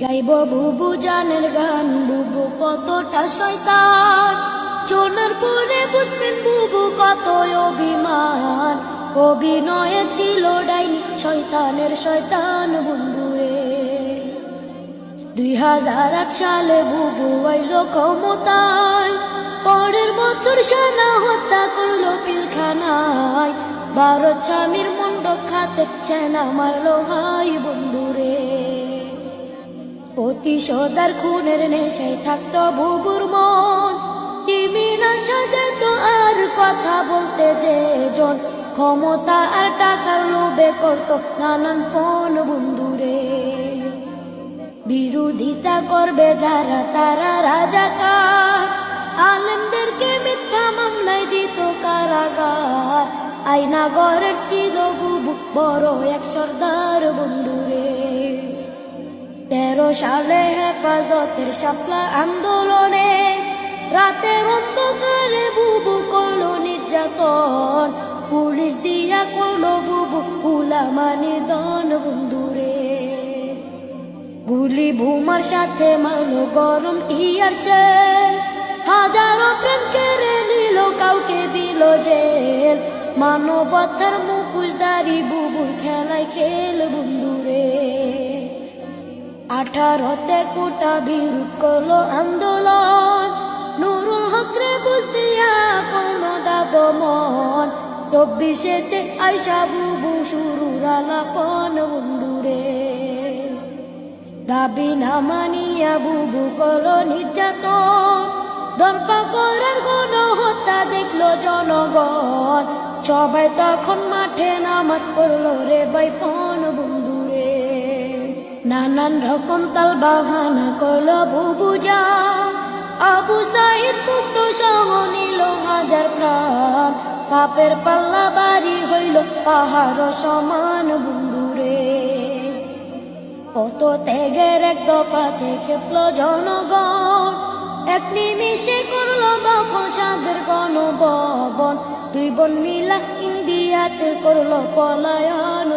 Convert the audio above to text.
গাইব বুবু জানের গান, বুবু কতটা শয়তান। চোনার পরে বুঝবেন বুবু কত অভিমান। অভিনয়ে ছিল ডাইনি শয়তানের শয়তান বন্ধুরে। দুই হাজার আট সালে বুবু আইল ক্ষমতায়। পরের বছর সেনা হত্যা করল পিলখানায়। ভারত স্বামীর মন্ড খাতে সেনা মারলো ভাই বন্ধুরে প্রতিশোধার খুনের নেশায় থাকতো বুবুর মন। ক্রিমিনাল সাজাতো আর কথা বলতে যে জন। ক্ষমতা আর টাকার লোভে করতো নানান পণ বন্ধুরে। বিরোধিতা করবে যারা, তারা রাজাকার। আলেমদেরকে মিথ্যা মামলায় দিত কারাগার। আইনা গড়ের ছিল বড় এক সর্দার বন্ধুরে। তেরো সালে হেফাজতের সাপলা আন্দোলনে, রাতের অন্ধকারে বুবু করল নির্যাতন। পুলিশ দিয়া করল বুবু উলামা নির্দন বন্ধুরে। গুলি ভুমার সাথে মারলো গরম টিয়ার সে। হাজারো প্রাণ কেড়ে নিল, কাউকে দিল জেল। মানবতার মুখোশধারী বুবুর খেলায় খেল বন্ধুরে। আঠারোতে কোটা বিরোধ করল আন্দোলন। নুরুল হকরে বুঝ দিয়া কোনো দাদো মন চব্বিশেতে আইসা বুবু শুরু রালাপন বন্ধুরে। দাবি না মানিয়া বুবু করল নির্যাতন। দর্পা করার গণ হত্যা দেখল জনগণ। সবাই তখন মাঠে নামাজ পড়ল রে বাইপন নানান রকম তাল বাহানা করল যা আবু সাইদ মুক্ত সহ নিল হাজার প্রাণ। পাপের পাল্লা বাড়ি হইল পাহাড় সমান বন্ধুরে। কত ত্যাগের এক দফাতে খেপল জনগণ। এক নিমিষে করল দখল সাদের গণভবন দুই বোন মিলা ইন্ডিয়াতে করল পলায়ন